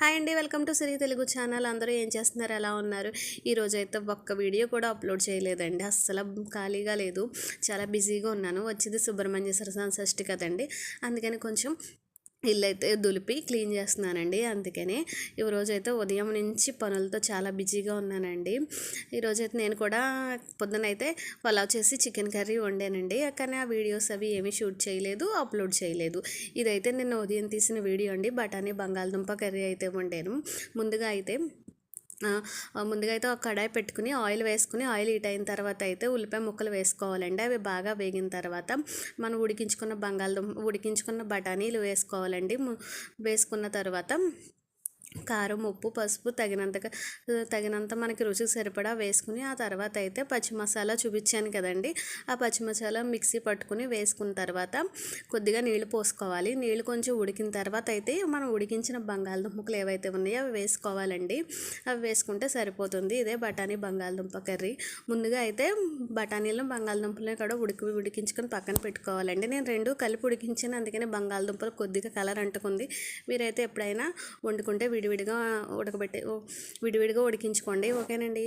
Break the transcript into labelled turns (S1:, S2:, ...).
S1: Hi అండి welcome to Siri Telugu channel. అందరూ ఏం చేస్తున్నారు? ఎలా ఉన్నారు? ఈరోజు అయితే ఒక్క వీడియో కూడా అప్లోడ్ చేయలేదండి. అస్సలు ఖాళీగా లేదు. చాలా బిజీగా ఉన్నాను. వచ్చింది సుబ్రహ్మణ్యేశ్వర షష్ఠి కదండి. అందుకని కొంచెం ఇల్లు అయితే దులిపి క్లీన్ చేస్తున్నానండి అందుకని ఈరోజు అయితే ఉదయం నుంచి పనులతో చాలా బిజీగా ఉన్నానండి. ఈరోజు అయితే నేను కూడా పొద్దునైతే పలావ్ చేసి చికెన్ కర్రీ వండానండి. కానీ ఆ వీడియోస్ అవి ఏమీ షూట్ చేయలేదు అప్లోడ్ చేయలేదు. ఇదైతే నేను ఉదయం తీసిన వీడియో అండి. బఠానీ బంగాళదుంప కర్రీ అయితే వండాను. ముందుగా అయితే ముందుగా అయితే ఒక కడాయి పెట్టుకుని ఆయిల్ వేసుకుని ఆయిల్ హీట్ అయిన తర్వాత అయితే ఉల్లిపాయ ముక్కలు వేసుకోవాలండి. అవి బాగా వేగిన తర్వాత మనం ఉడికించుకున్న బంగాళదుంప ఉడికించుకున్న బఠానీలు వేసుకోవాలండి. వేసుకున్న తర్వాత కారం ఉప్పు పసుపు తగినంతగా తగినంత మనకి రుచికి సరిపడా వేసుకుని ఆ తర్వాత అయితే పచ్చి మసాలా చూపించాను కదండి. ఆ పచ్చి మసాలా మిక్సీ పట్టుకుని వేసుకున్న తర్వాత కొద్దిగా నీళ్ళు పోసుకోవాలి. నీళ్ళు కొంచెం ఉడికిన తర్వాత అయితే మనం ఉడికించిన బంగాళదుంపలు ఏవైతే ఉన్నాయో అవి వేసుకోవాలండి. అవి వేసుకుంటే సరిపోతుంది. ఇదే బఠానీ బంగాళదుంప కర్రీ. ముందుగా అయితే బఠానీలను బంగాళదుంపలను కూడా ఉడికి ఉడికించుకొని పక్కన పెట్టుకోవాలండి. నేను రెండు కలిపి ఉడికించాను. అందుకని బంగాళదుంపలు కొద్దిగా కలర్ అంటుకుంది. మీరైతే ఎప్పుడైనా వండుకుంటే విడివిడిగా ఉడకబెట్టి విడివిడిగా ఉడికించుకోండి. ఓకేనండి.